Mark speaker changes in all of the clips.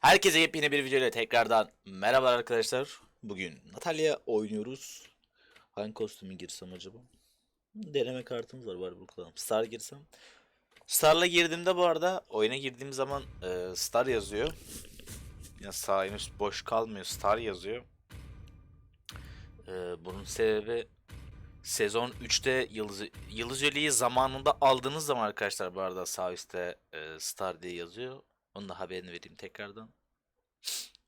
Speaker 1: Herkese yepyeni bir video ile tekrardan merhaba arkadaşlar. Bugün Natalya oynuyoruz. Hangi kostümü girsem acaba? Deneme kartımız var var bakalım. Star girsem. Star'la girdiğimde bu arada oyuna girdiğim zaman e, Star yazıyor. Ya sağ en üst boş kalmıyor. Star yazıyor. E, bunun sebebi sezon 3'te Yıldız, Yıldız Öleği zamanında aldığınız zaman arkadaşlar bu arada sağ üstte e, Star diye yazıyor. Onun da haberini vereyim tekrardan.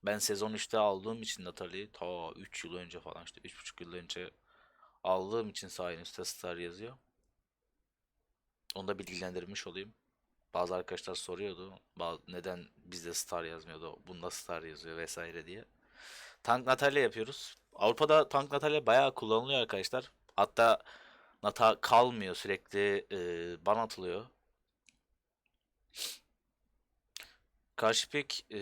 Speaker 1: Ben sezon 3'te aldığım için Natalie'yi ta 3 yıl önce falan işte 3,5 yıl önce aldığım için sağ en üstte Star yazıyor. Onu da bilgilendirmiş olayım. Bazı arkadaşlar soruyordu. Neden bizde Star yazmıyordu, bunda Star yazıyor vesaire diye. Tank Natalya yapıyoruz. Avrupa'da Tank Natalya bayağı kullanılıyor arkadaşlar. Hatta Nata kalmıyor sürekli e, ban atılıyor. Karşı pek e,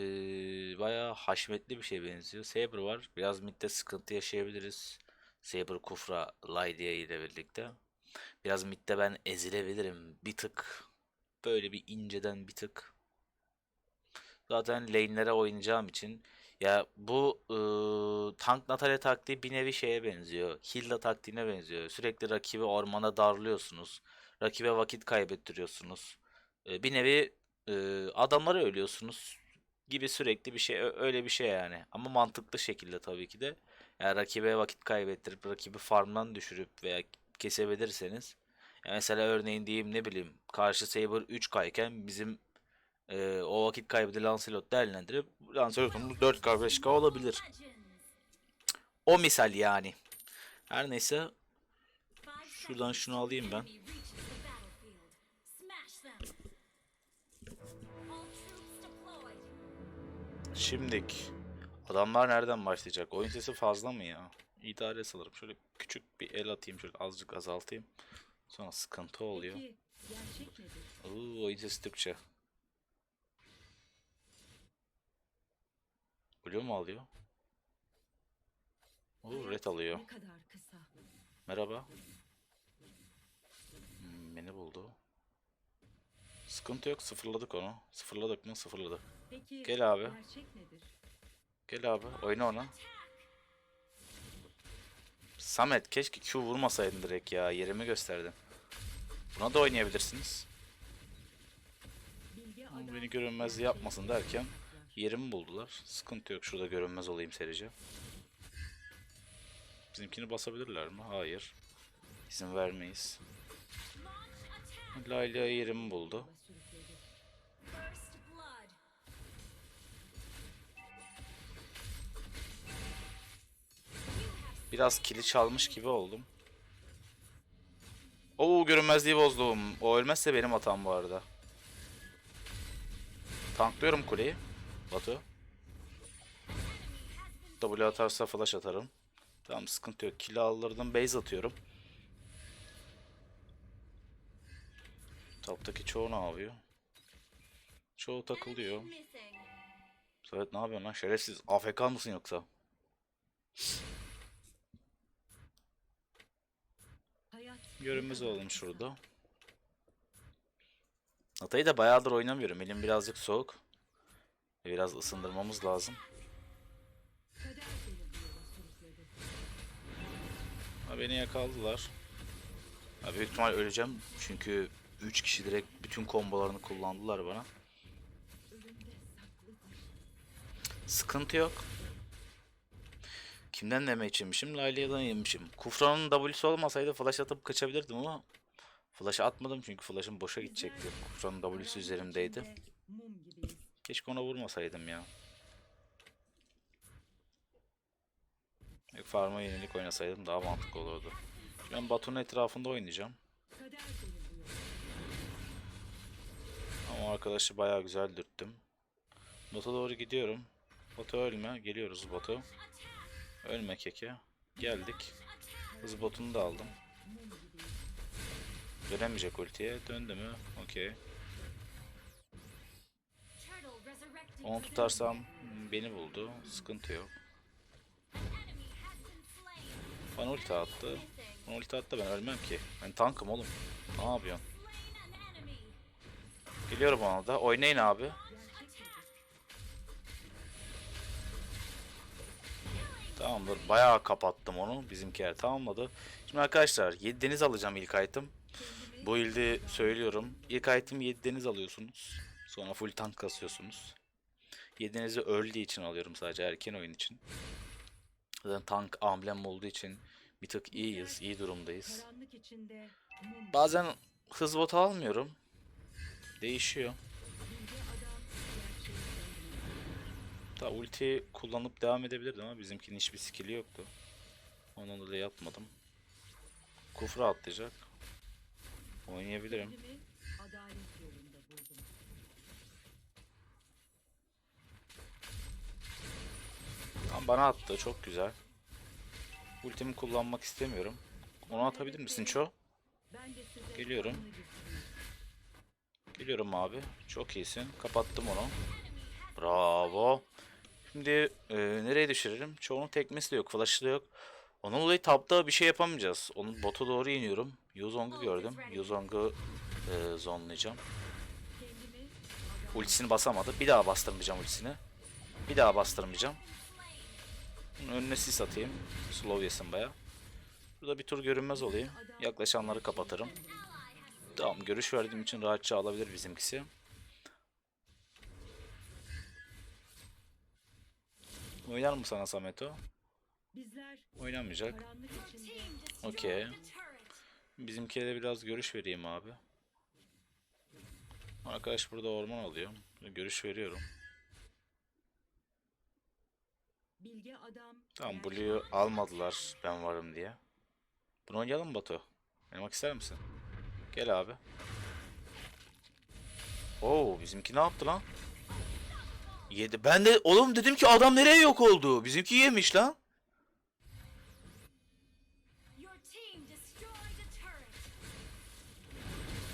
Speaker 1: bayağı haşmetli bir şey benziyor. Saber var. Biraz midde sıkıntı yaşayabiliriz. Saber, Kufra, Lydia ile birlikte. Biraz midde ben ezilebilirim. Bir tık. Böyle bir inceden bir tık. Zaten lane'lere oynayacağım için. Ya bu ıı, tank Natalya taktiği bir nevi şeye benziyor. Hilda taktiğine benziyor. Sürekli rakibi ormana darlıyorsunuz. Rakibe vakit kaybettiriyorsunuz. E, bir nevi e, adamları ölüyorsunuz gibi sürekli bir şey. Öyle bir şey yani. Ama mantıklı şekilde tabii ki de. Yani rakibe vakit kaybettirip rakibi farmdan düşürüp veya kesebilirseniz. Ya mesela örneğin diyeyim ne bileyim karşı Saber 3 kayken bizim e, o vakit kaybı Lancelot değerlendirip Lancelot'umuz 4K 5K olabilir. O misal yani. Her neyse
Speaker 2: Şuradan şunu alayım ben.
Speaker 1: Şimdik. Adamlar nereden başlayacak? Oyun sesi fazla mı ya? İdare sanırım. Şöyle küçük bir el atayım. Şöyle azıcık azaltayım. Sonra sıkıntı oluyor.
Speaker 2: Peki gerçek nedir?
Speaker 1: Oo, oyun sesi Türkçe. Blue mu alıyor? Oo, red alıyor.
Speaker 2: Ne kadar kısa.
Speaker 1: Merhaba. Hmm, beni buldu. Sıkıntı yok. Sıfırladık onu. Sıfırladık mı? Sıfırladık.
Speaker 2: Peki
Speaker 1: Gel abi.
Speaker 2: gerçek nedir?
Speaker 1: Gel abi. Oyna ona. Samet keşke Q vurmasaydın direkt ya. Yerimi gösterdin. Buna da oynayabilirsiniz. Ama beni görünmez yapmasın derken yerimi buldular. Sıkıntı yok. Şurada görünmez olayım serice. Bizimkini basabilirler mi? Hayır. İzin vermeyiz. Layla yerimi buldu. Biraz kili çalmış gibi oldum. Oo görünmezliği bozdum. O ölmezse benim hatam bu arada. Tanklıyorum kuleyi. Batu. W atarsa flash atarım. Tamam sıkıntı yok. Kill aldırdım. Base atıyorum. Toptaki çoğu ne yapıyor? Çoğu takılıyor. Evet ne yapıyorsun lan şerefsiz? AFK mısın yoksa?
Speaker 2: Hayat
Speaker 1: Görünmez olalım şurada. Atayı da bayağıdır oynamıyorum. Elim birazcık soğuk. Biraz ısındırmamız lazım. Ha, beni yakaladılar. Ha, büyük ihtimal öleceğim. Çünkü 3 kişi direkt bütün kombolarını kullandılar bana. Sıkıntı yok. Kimden deme içinmişim? Layla'dan yemişim. Kufra'nın W'si olmasaydı flash atıp kaçabilirdim ama flash atmadım çünkü flash'ım boşa gidecekti. Kufra'nın W'si üzerimdeydi. Keşke ona vurmasaydım ya. Farma yenilik oynasaydım daha mantıklı olurdu. Ben Batu'nun etrafında oynayacağım. Ama arkadaşı bayağı güzel dürttüm. Bota doğru gidiyorum. Batu ölme. Geliyoruz Batu. Ölme keke. Geldik. Hız botunu da aldım. Dönemeyecek ultiye. Döndü mü? Okey. Onu tutarsam beni buldu. Sıkıntı yok. Bana ulti attı. Bana ulti attı ben ölmem ki. Ben tankım oğlum. Ne yapıyorsun? Geliyorum ona da. Oynayın abi. Tamamdır. Bayağı kapattım onu. Bizimkiler tamamladı. Şimdi arkadaşlar 7 deniz alacağım ilk item. Bu ilde söylüyorum. İlk item 7 deniz alıyorsunuz. Sonra full tank kasıyorsunuz. 7 denizi early için alıyorum sadece erken oyun için. Zaten tank amblem olduğu için bir tık iyiyiz. iyi durumdayız. Bazen hız botu almıyorum. Değişiyor. Da ulti kullanıp devam edebilirdim ama bizimkinin hiçbir skill'i yoktu. Ondan dolayı yapmadım. Kufra atlayacak. Oynayabilirim. Tam bana attı. Çok güzel. Ultimi kullanmak istemiyorum. Onu atabilir misin Ço? Geliyorum. Geliyorum abi. Çok iyisin. Kapattım onu. Bravo. Şimdi e, nereye düşürelim? Çoğunun tekmesi de yok. Flash'ı da yok. Onun dolayı tapta bir şey yapamayacağız. Onun bota doğru iniyorum. Yuzong'u gördüm. Yuzong'u e, zonlayacağım. Ultisini basamadı. Bir daha bastırmayacağım ultisini. Bir daha bastırmayacağım. Bunun önüne sis atayım. Slow yesin baya. Burada bir tur görünmez olayım. Yaklaşanları kapatırım. Tamam görüş verdiğim için rahatça alabilir bizimkisi. Oynar mı sana Sameto? Oynamayacak. Okey. Bizimkiye de biraz görüş vereyim abi. Arkadaş burada orman alıyor. Görüş veriyorum.
Speaker 2: bilge adam
Speaker 1: Tamam Blue'yu almadılar ben varım diye. Bunu oynayalım mı Batu? Oynamak ister misin? Gel abi. Oo bizimki ne yaptı lan? Yedi. Ben de oğlum dedim ki adam nereye yok oldu? Bizimki yemiş lan.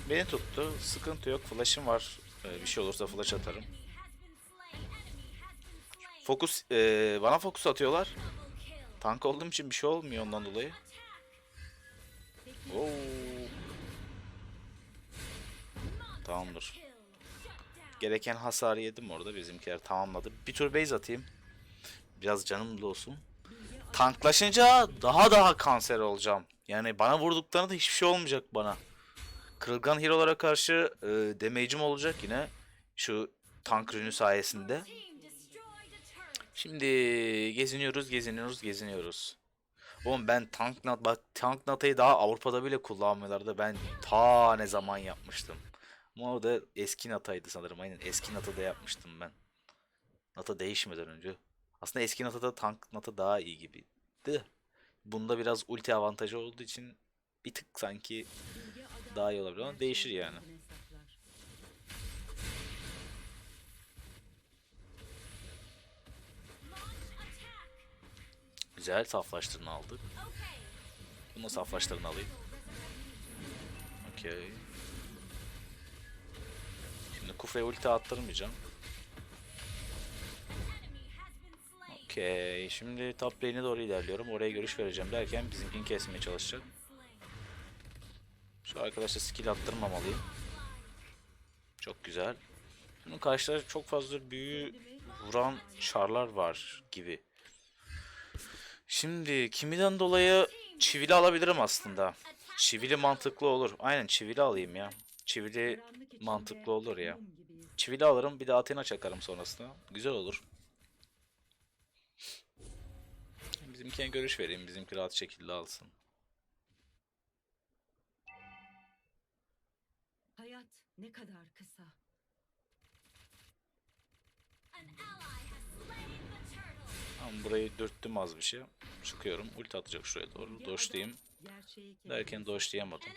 Speaker 1: Beni tuttu. Sıkıntı yok. Flash'ım var. Ee, bir şey olursa flash atarım. Fokus ee, bana fokus atıyorlar. Tank olduğum için bir şey olmuyor ondan dolayı. Oo. Tamamdır. Gereken hasarı yedim orada. Bizimkiler tamamladı. Bir tur base atayım. Biraz canım olsun. Tanklaşınca daha daha kanser olacağım. Yani bana vurduklarında hiçbir şey olmayacak bana. Kırılgan hero'lara karşı e, damage'im olacak yine. Şu tank rünü sayesinde. Şimdi geziniyoruz, geziniyoruz, geziniyoruz. Oğlum ben tank nat bak tank natayı daha Avrupa'da bile kullanmıyorlardı. Ben ta ne zaman yapmıştım. Ama o da eski nataydı sanırım. Aynen eski natada yapmıştım ben. Nata değişmeden önce. Aslında eski natada tank nata daha iyi gibiydi. Bunda biraz ulti avantajı olduğu için bir tık sanki daha iyi olabilir ama değişir yani. Güzel saflaştırını aldık. Bunu saflaştırını alayım. Okey. Şimdi Kufre'ye ulti attırmayacağım. Okey. Şimdi top lane'e doğru ilerliyorum. Oraya görüş vereceğim derken bizimkini kesmeye çalışacak. Şu arkadaşa skill attırmamalıyım. Çok güzel. Bunun karşıda çok fazla büyü vuran çarlar var gibi. Şimdi kimiden dolayı çivili alabilirim aslında. Çivili mantıklı olur. Aynen çivili alayım ya. Çivili mantıklı olur ya. Çivili alırım bir de Athena çakarım sonrasında. Güzel olur. Bizimkine görüş vereyim. Bizimki rahat şekilde alsın.
Speaker 2: Hayat ne kadar kısa.
Speaker 1: Tamam burayı dürttüm az bir şey. Çıkıyorum. Ulti atacak şuraya doğru. Doşlayayım. Derken doşlayamadım.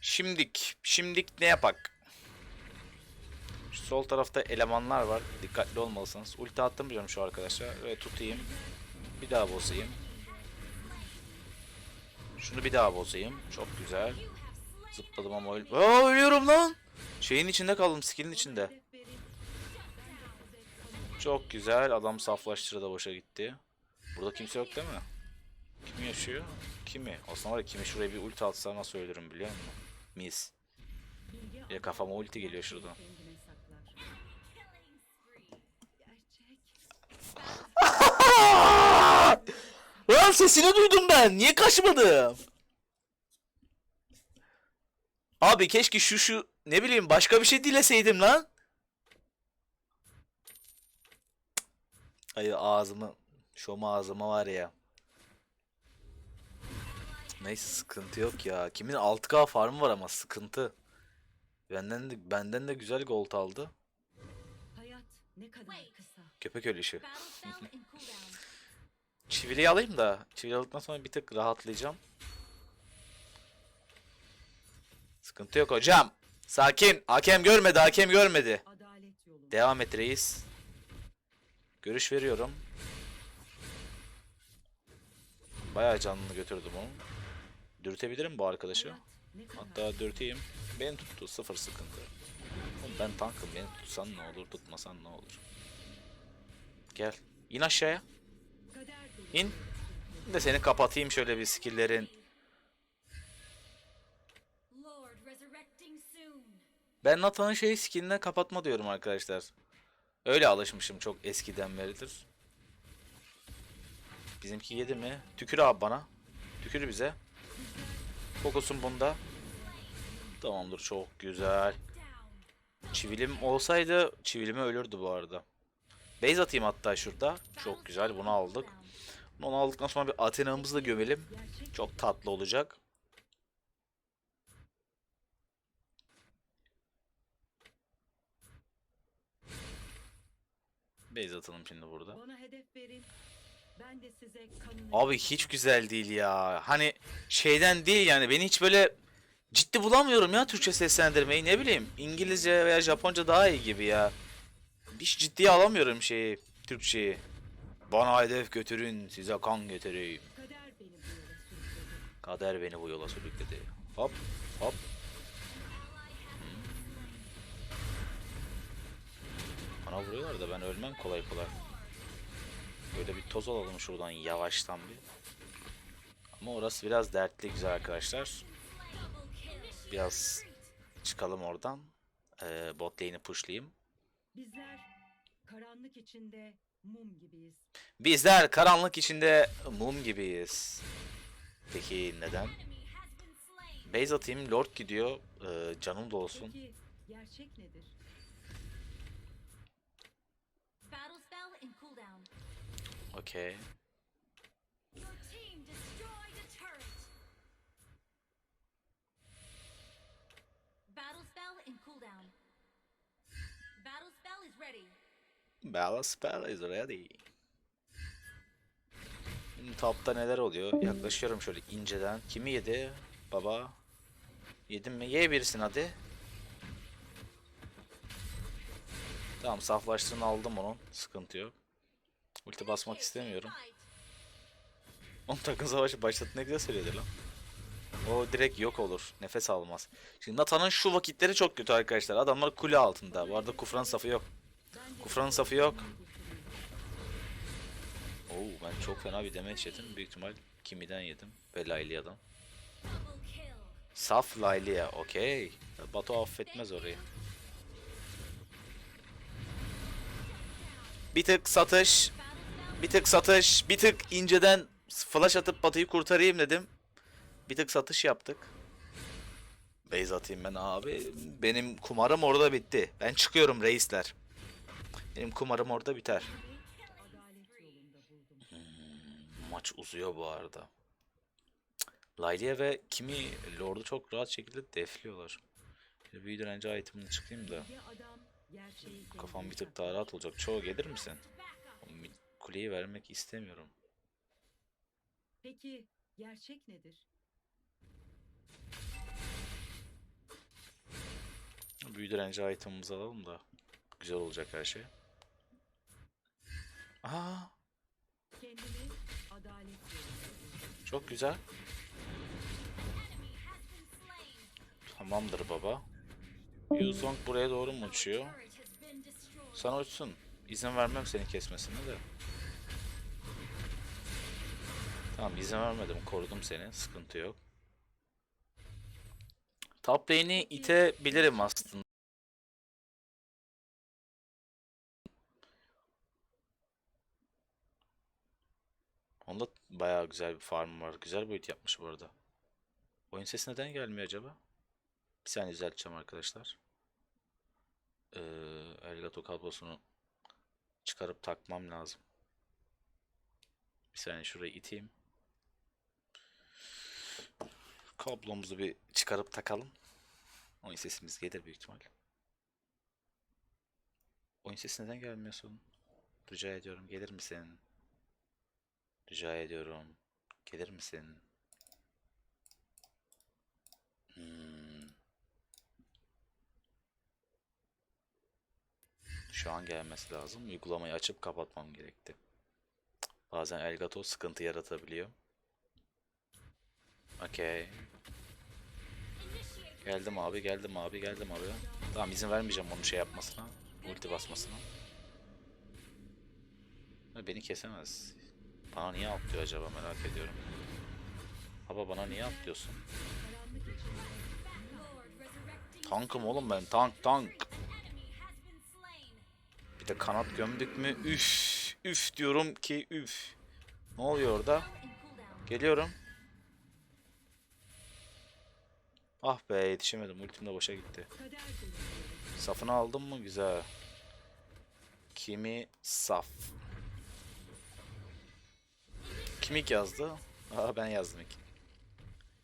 Speaker 1: Şimdik. Şimdik ne yapak? Şu sol tarafta elemanlar var. Dikkatli olmalısınız. Ulti attırmayacağım şu arkadaşlar. Ve tutayım. Bir daha bozayım. Şunu bir daha bozayım. Çok güzel. Zıpladım ama öl Aa, ölüyorum lan. Şeyin içinde kaldım. Skill'in içinde. Çok güzel. Adam saflaştırı da boşa gitti. Burada kimse yok değil mi? Kim yaşıyor? Kimi? Aslında var ya kimi şuraya bir ulti atsa nasıl ölürüm biliyor musun?
Speaker 2: Bilge
Speaker 1: Ya kafama ulti geliyor şuradan. Lan sesini duydum ben. Niye kaçmadım? Abi keşke şu şu ne bileyim başka bir şey dileseydim lan. Ay ağzımı şom ağzıma var ya. Neyse sıkıntı yok ya. Kimin 6K farmı var ama sıkıntı. Benden de, benden de güzel gold aldı.
Speaker 2: Hayat ne kadar kısa.
Speaker 1: Köpek ölüşü. Çiviliyi alayım da. Çivili aldıktan sonra bir tık rahatlayacağım. Sıkıntı yok hocam. Sakin. Hakem görmedi. Hakem görmedi. Devam et reis. Görüş veriyorum. Bayağı canını götürdüm onu. Dürtebilirim bu arkadaşı. Hatta dürteyim. Beni tuttu. Sıfır sıkıntı. Oğlum ben tankım. Beni tutsan ne olur, tutmasan ne olur. Gel. İn aşağıya. İn. De seni kapatayım şöyle bir skill'lerin. Ben Nathan'ın şey skill'ine kapatma diyorum arkadaşlar. Öyle alışmışım çok eskiden beridir. Bizimki yedi mi? Tükür abi bana. Tükür bize. Fokusun bunda. Tamamdır çok güzel. Çivilim olsaydı çivilime ölürdü bu arada. Base atayım hatta şurada. Çok güzel bunu aldık. Bunu aldıktan sonra bir Athena'mızı da gömelim. Çok tatlı olacak. Base atalım şimdi burada.
Speaker 2: bana hedef verin.
Speaker 1: Abi hiç güzel değil ya. Hani şeyden değil yani beni hiç böyle ciddi bulamıyorum ya Türkçe seslendirmeyi ne bileyim. İngilizce veya Japonca daha iyi gibi ya. Hiç ciddiye alamıyorum şeyi Türkçeyi. Bana hedef götürün size kan
Speaker 2: sürükledi.
Speaker 1: Kader beni bu yola sürükledi. Hop hop. Bana vuruyorlar da ben ölmem kolay kolay. Böyle bir toz alalım şuradan yavaştan bir. Ama orası biraz dertli güzel arkadaşlar. Biraz çıkalım oradan. Ee, bot lane'i pushlayayım.
Speaker 2: Bizler karanlık içinde mum gibiyiz.
Speaker 1: Bizler karanlık içinde mum gibiyiz. Peki neden? Base atayım, Lord gidiyor. Ee, canım da olsun.
Speaker 2: Peki gerçek nedir?
Speaker 3: Battle spell in cooldown.
Speaker 1: Okey.
Speaker 3: Your team destroyed a turret. Battle spell in cooldown. Battle spell is ready.
Speaker 1: Battle spell is ready. Şimdi topta neler oluyor? Yaklaşıyorum şöyle inceden. Kimi yedi? Baba. Yedin mi? Ye birisin hadi. Tamam saflaştığını aldım onun. Sıkıntı yok. Ulti basmak istemiyorum. Onun takım savaşı başladı ne güzel söyledi lan. O direkt yok olur. Nefes almaz. Şimdi Nathan'ın şu vakitleri çok kötü arkadaşlar. Adamlar kule altında. Bu arada Kufra'nın safı yok. Kufra'nın safı yok. Oo ben çok fena bir damage yedim. Büyük ihtimal Kimi'den yedim. Ve Laylia'dan. Saf Laylia. Okey. Batu affetmez orayı. Bir tık satış. Bir tık satış. Bir tık inceden flash atıp Batu'yu kurtarayım dedim. Bir tık satış yaptık. Base atayım ben abi. Benim kumarım orada bitti. Ben çıkıyorum reisler. Benim kumarım orada biter.
Speaker 2: Buldum.
Speaker 1: Maç uzuyor bu arada. Laylia ve Kimi Lord'u çok rahat şekilde defliyorlar. Şimdi büyü direnci itemini çıkayım da kafam bir tık daha rahat olacak. Çoğu gelir misin? Kuleyi vermek istemiyorum.
Speaker 2: Peki gerçek nedir?
Speaker 1: Büyü direnci itemimizi alalım da güzel olacak her şey. Aa,
Speaker 2: Kendimi adalet
Speaker 1: çok güzel. Tamamdır baba. Yuzong buraya doğru mu uçuyor? Sana uçsun. İzin vermem seni kesmesine de. Tamam izin vermedim. Korudum seni. Sıkıntı yok. Top lane'i itebilirim aslında. Onda bayağı güzel bir farm var. Güzel boyut yapmış bu arada. Oyun sesi neden gelmiyor acaba? Bir saniye düzelteceğim arkadaşlar. Ee, Elgato kablosunu çıkarıp takmam lazım. Bir saniye şurayı iteyim. Kablomuzu bir çıkarıp takalım. Oyun sesimiz gelir büyük ihtimal. Oyun sesi neden gelmiyorsun? Rica ediyorum gelir misin? Rica ediyorum. Gelir misin? Hmm. Şu an gelmesi lazım. Uygulamayı açıp kapatmam gerekti. Bazen Elgato sıkıntı yaratabiliyor. Okey. Geldim abi, geldim abi, geldim abi. Tamam izin vermeyeceğim onun şey yapmasına. Ulti basmasına. Beni kesemez. Bana niye atlıyor acaba merak ediyorum. Baba bana niye atlıyorsun? Tankım oğlum ben tank tank. Bir de kanat gömdük mü? Üf üf diyorum ki üf. Ne oluyor orada? Geliyorum. Ah be yetişemedim. Ultim de boşa gitti. Safını aldım mı? Güzel. Kimi saf. Kim ilk yazdı? Aa ben yazdım ilk.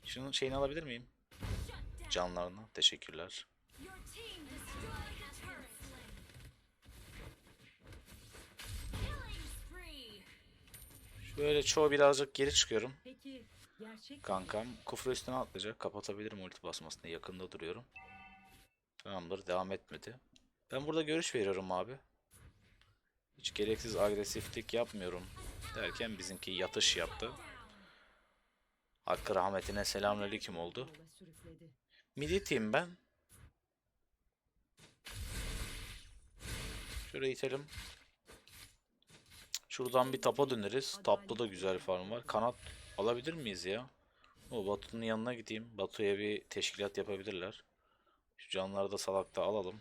Speaker 1: Şunun şeyini alabilir miyim? Canlarını. Teşekkürler. Şöyle çoğu birazcık geri çıkıyorum.
Speaker 2: Peki gerçek
Speaker 1: Kankam kufra üstüne atlayacak. Kapatabilirim ulti basmasını. Yakında duruyorum. Tamamdır. Devam etmedi. Ben burada görüş veriyorum abi. Hiç gereksiz agresiflik yapmıyorum. Derken bizimki yatış yaptı. Hakkı rahmetine selamünaleyküm oldu.
Speaker 2: yola sürükledi.
Speaker 1: Midi team ben. Şöyle itelim. Şuradan bir tapa döneriz. Tapta da güzel farm var. Kanat alabilir miyiz ya? O Batu'nun yanına gideyim. Batu'ya bir teşkilat yapabilirler. Şu canları da salakta alalım.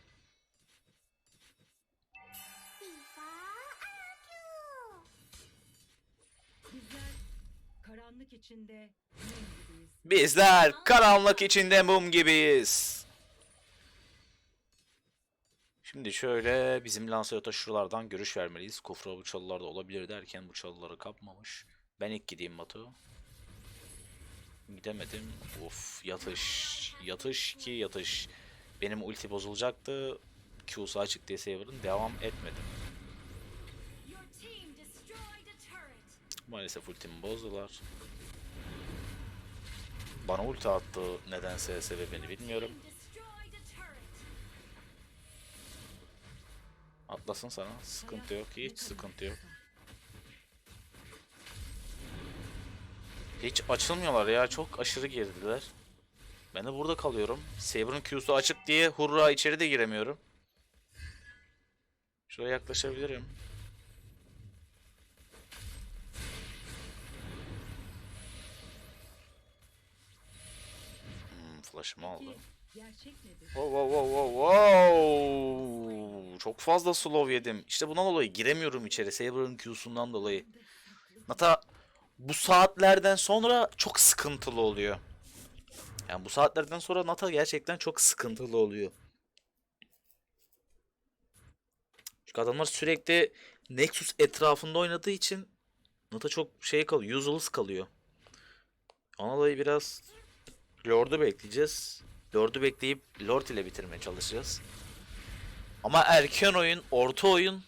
Speaker 2: Bizler karanlık içinde mum gibiyiz.
Speaker 1: Bizler karanlık içinde mum gibiyiz. Şimdi şöyle bizim Lancelot'a şuralardan görüş vermeliyiz. Kufra bu çalılarda olabilir derken bu çalıları kapmamış. Ben ilk gideyim Batu. Gidemedim. Of yatış. Yatış ki yatış. Benim ulti bozulacaktı. Q'su açık diye Saber'ın devam etmedim. Maalesef ultimi bozdular. Bana ulti attı nedense sebebini bilmiyorum. Atlasın sana. Sıkıntı yok. Hiç sıkıntı yok. Hiç açılmıyorlar ya. Çok aşırı girdiler. Ben de burada kalıyorum. Saber'ın Q'su açık diye hurra içeri de giremiyorum. Şuraya yaklaşabilirim. Hmm, flash'ımı aldı.
Speaker 2: Peki gerçek nedir?
Speaker 1: Wow, wow, wow, wow, wow. Çok fazla slow yedim. İşte bundan dolayı giremiyorum içeri. Saber'ın Q'sundan dolayı. Nata bu saatlerden sonra çok sıkıntılı oluyor. Yani bu saatlerden sonra Nata gerçekten çok sıkıntılı oluyor. Çünkü adamlar sürekli Nexus etrafında oynadığı için Nata çok şey kalıyor, useless kalıyor. Ona dolayı biraz Lord'u bekleyeceğiz. Lord'u bekleyip Lord ile bitirmeye çalışacağız. Ama erken oyun, orta oyun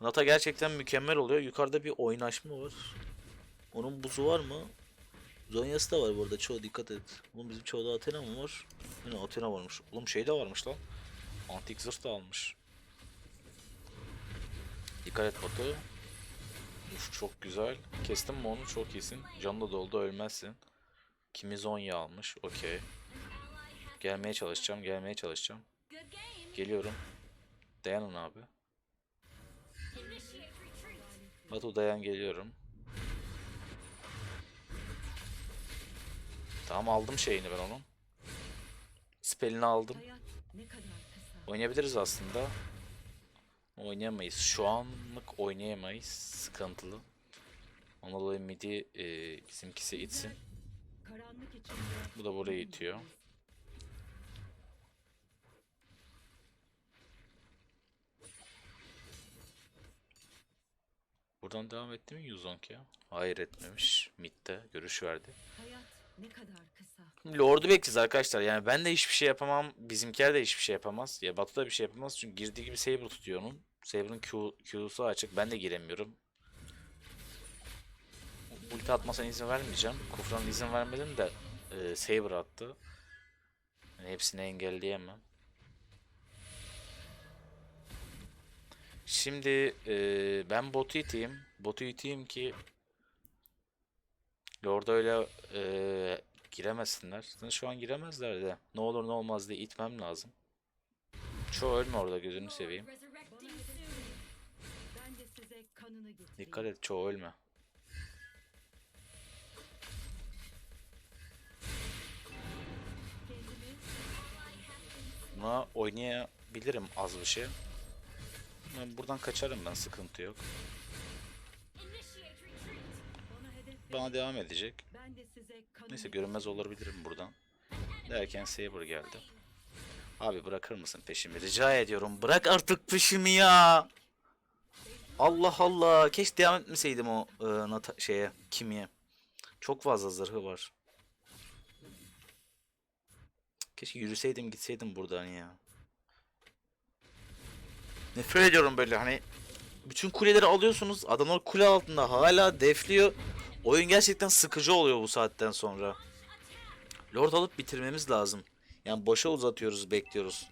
Speaker 1: Nata gerçekten mükemmel oluyor. Yukarıda bir oynaşma var. Onun buzu var mı? Zonya'sı da var bu arada. Çoğu dikkat et. Oğlum bizim çoğuda Athena mı var? Yine Athena varmış. Oğlum şey de varmış lan. Antik zırh da almış. Dikkat et Batu. Uf çok güzel. Kestin mi onu? Çok iyisin. Canı da doldu ölmezsin. Kimi Zonya almış. Okey. Gelmeye çalışacağım. Gelmeye çalışacağım. Geliyorum. Dayanın abi. Batu dayan geliyorum. Tamam aldım şeyini ben onun. Spellini aldım. Oynayabiliriz aslında. Oynayamayız. Şu anlık oynayamayız. Sıkıntılı. Ondan dolayı midi e, bizimkisi itsin. Bu da burayı itiyor. Buradan devam etti mi Yuzong ya? Hayır etmemiş. Mid'de görüş verdi.
Speaker 2: hayat ne kadar kısa.
Speaker 1: Lord'u bekleyeceğiz arkadaşlar. Yani ben de hiçbir şey yapamam. Bizimkiler de hiçbir şey yapamaz. Ya Batu da bir şey yapamaz. Çünkü girdiği gibi Saber tutuyor onun. Saber'ın Q, Q'su açık. Ben de giremiyorum. Ulti atmasına izin vermeyeceğim. Kufran'a izin vermedim de e, Saber attı. Yani hepsini engelleyemem. Şimdi e, ben botu iteyim. Botu iteyim ki Lord'a öyle e, giremesinler. Şu an giremezler de. Ne olur ne olmaz diye itmem lazım. Çoğu ölme orada gözünü seveyim. Dikkat et çoğu ölme. Buna oynayabilirim az bir şey. Buradan kaçarım ben sıkıntı yok.
Speaker 2: Bana
Speaker 1: devam edecek. Neyse görünmez olabilirim buradan. Derken Saber geldi. Abi bırakır mısın peşimi? Rica ediyorum. Bırak artık peşimi ya. Allah Allah. Keşke devam etmeseydim o e, nata- şeye, kimiye. Çok fazla zırhı var. Keşke yürüseydim gitseydim buradan ya. Nefret ediyorum böyle hani bütün kuleleri alıyorsunuz. Adamlar kule altında hala defliyor. Oyun gerçekten sıkıcı oluyor bu saatten sonra. Lord alıp bitirmemiz lazım. Yani boşa uzatıyoruz, bekliyoruz.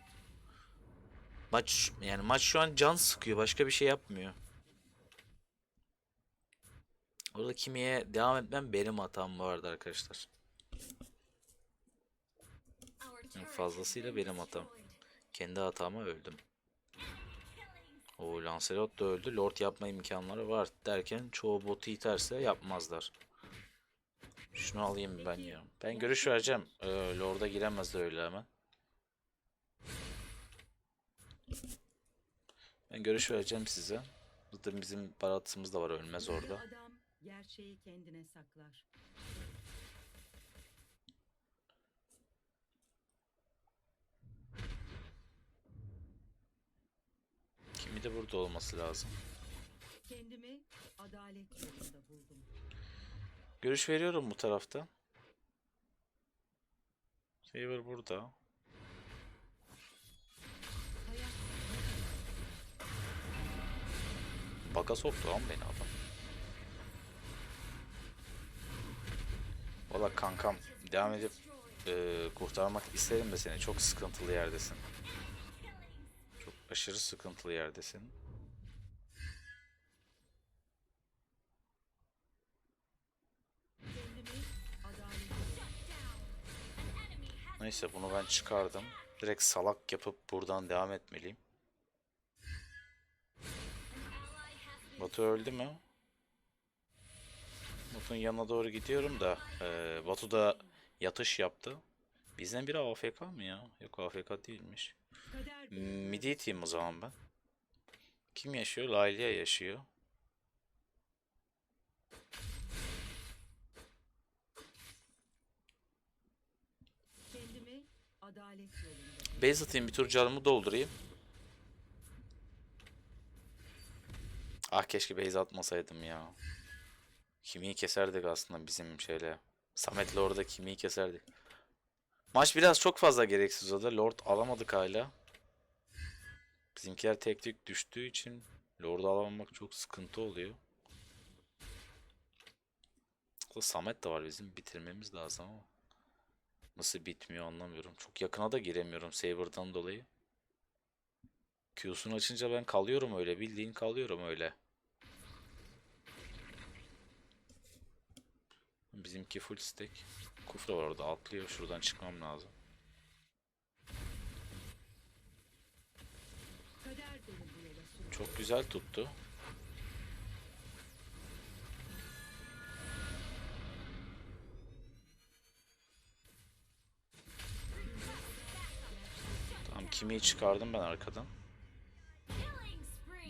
Speaker 1: Maç yani maç şu an can sıkıyor, başka bir şey yapmıyor. Orada kimiye devam etmem benim hatam bu arada arkadaşlar. Fazlasıyla benim hatam. Kendi hatama öldüm. O Lancelot da öldü. Lord yapma imkanları var derken çoğu botu iterse yapmazlar. Şunu alayım ben ya. Ben görüş vereceğim. Ee, Lord'a giremez de öyle hemen. Ben görüş vereceğim size. Zaten bizim baratımız da var ölmez orada.
Speaker 2: Gerçeği kendine saklar.
Speaker 1: Kimi de burada olması lazım.
Speaker 2: Kendimi adalet yolunda buldum.
Speaker 1: Görüş veriyorum bu tarafta. Saber burada. Baka soktu lan beni adam. Valla kankam devam edip eee, kurtarmak isterim de seni. Çok sıkıntılı yerdesin. Aşırı sıkıntılı yerdesin. Neyse bunu ben çıkardım. Direkt salak yapıp buradan devam etmeliyim. Batu öldü mü? Batu'nun yanına doğru gidiyorum da Batu da yatış yaptı. Bizden biri AFK mı ya? Yok AFK değilmiş. Midi iteyim o zaman ben. Kim yaşıyor? Laylia yaşıyor. Base atayım bir tur canımı doldurayım. Ah keşke base atmasaydım ya. Kimiyi keserdik aslında bizim şeyle. Samet'le orada kimiyi keserdik. Maç biraz çok fazla gereksiz oldu. Lord alamadık hala. Bizimkiler tek tek düştüğü için Lord'u alamamak çok sıkıntı oluyor. Aslında Samet de var bizim bitirmemiz lazım ama. Nasıl bitmiyor anlamıyorum. Çok yakına da giremiyorum Saber'dan dolayı. Q'sunu açınca ben kalıyorum öyle. Bildiğin kalıyorum öyle. Bizimki full stack. Kufra var orada atlıyor. Şuradan çıkmam lazım. Çok güzel tuttu. Tamam kimi çıkardım ben arkadan.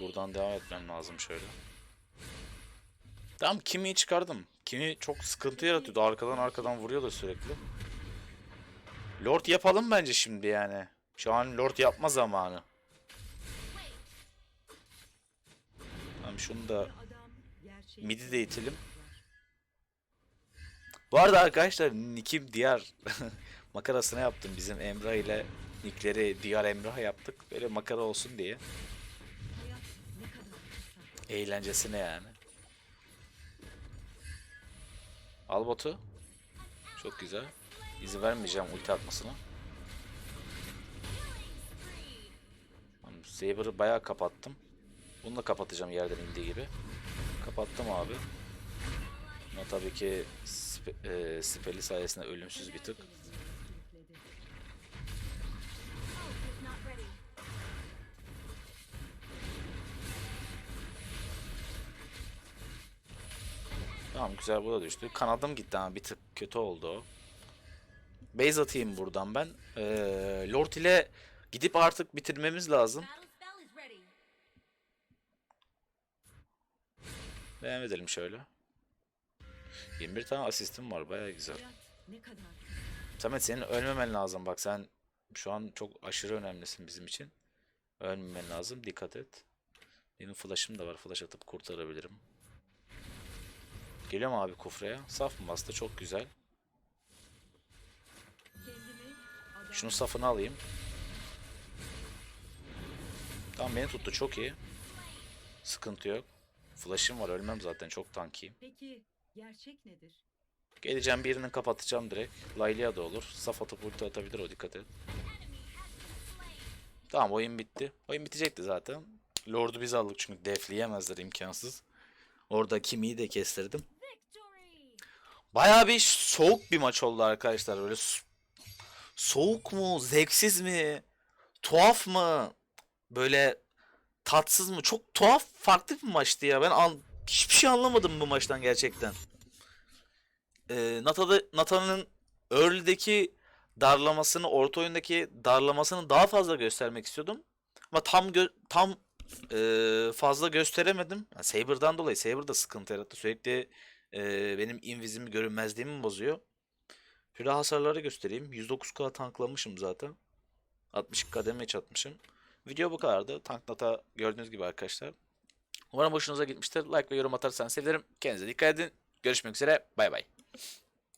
Speaker 1: Buradan devam etmem lazım şöyle. Tamam Kimi'yi çıkardım. Kimi çok sıkıntı yaratıyordu. Arkadan arkadan vuruyordu sürekli. Lord yapalım bence şimdi yani. Şu an Lord yapma zamanı. Tamam şunu da midi de itelim. Bu arada arkadaşlar Nick'im diğer makarasını yaptım. Bizim Emrah ile Nick'leri diğer Emrah yaptık. Böyle makara olsun diye. Eğlencesine yani. Al botu. Çok güzel. İzin vermeyeceğim ulti atmasına. Saber'ı bayağı kapattım. Bunu da kapatacağım yerden indiği gibi. Kapattım abi. Ama tabii ki spe, e, speli sayesinde ölümsüz bir tık.
Speaker 2: Sürükledi.
Speaker 3: Ult is not ready.
Speaker 1: Tamam güzel bu da düştü. Kanadım gitti ama bir tık kötü oldu. Base atayım buradan ben. Ee, Lord ile gidip artık bitirmemiz lazım. Devam edelim şöyle. 21 tane asistim var baya güzel. Samet senin ölmemen lazım bak sen şu an çok aşırı önemlisin bizim için. Ölmemen lazım dikkat et. Benim flash'ım da var flash atıp kurtarabilirim. Geliyorum abi kufraya. Saf mı bastı çok güzel. Şunun safını alayım. Tamam beni tuttu çok iyi. Sıkıntı yok. Flash'ım var ölmem zaten çok tankiyim.
Speaker 2: Peki gerçek nedir?
Speaker 1: Geleceğim birini kapatacağım direkt. Laylia da olur. Saf atıp ulti atabilir o dikkat et. Tamam oyun bitti. Oyun bitecekti zaten. Lord'u biz aldık çünkü defleyemezler imkansız. Orada Kimi'yi de kestirdim. Bayağı bir soğuk bir maç oldu arkadaşlar. Böyle so- soğuk mu, zevksiz mi, tuhaf mı, böyle tatsız mı? Çok tuhaf, farklı bir maçtı ya. Ben an- hiçbir şey anlamadım bu maçtan gerçekten. Ee, Nata'da Nata'nın early'deki darlamasını, orta oyundaki darlamasını daha fazla göstermek istiyordum. Ama tam gö- tam e, fazla gösteremedim. Yani Saber'dan dolayı Saber sıkıntı yarattı. Sürekli e, benim invizimi görünmezliğimi bozuyor. Şöyle hasarları göstereyim. 109k tanklamışım zaten. 62k damage atmışım. Video bu kadardı. Tank nata gördüğünüz gibi arkadaşlar. Umarım hoşunuza gitmiştir. Like ve yorum atarsanız sevinirim. Kendinize dikkat edin. Görüşmek üzere. Bay bay.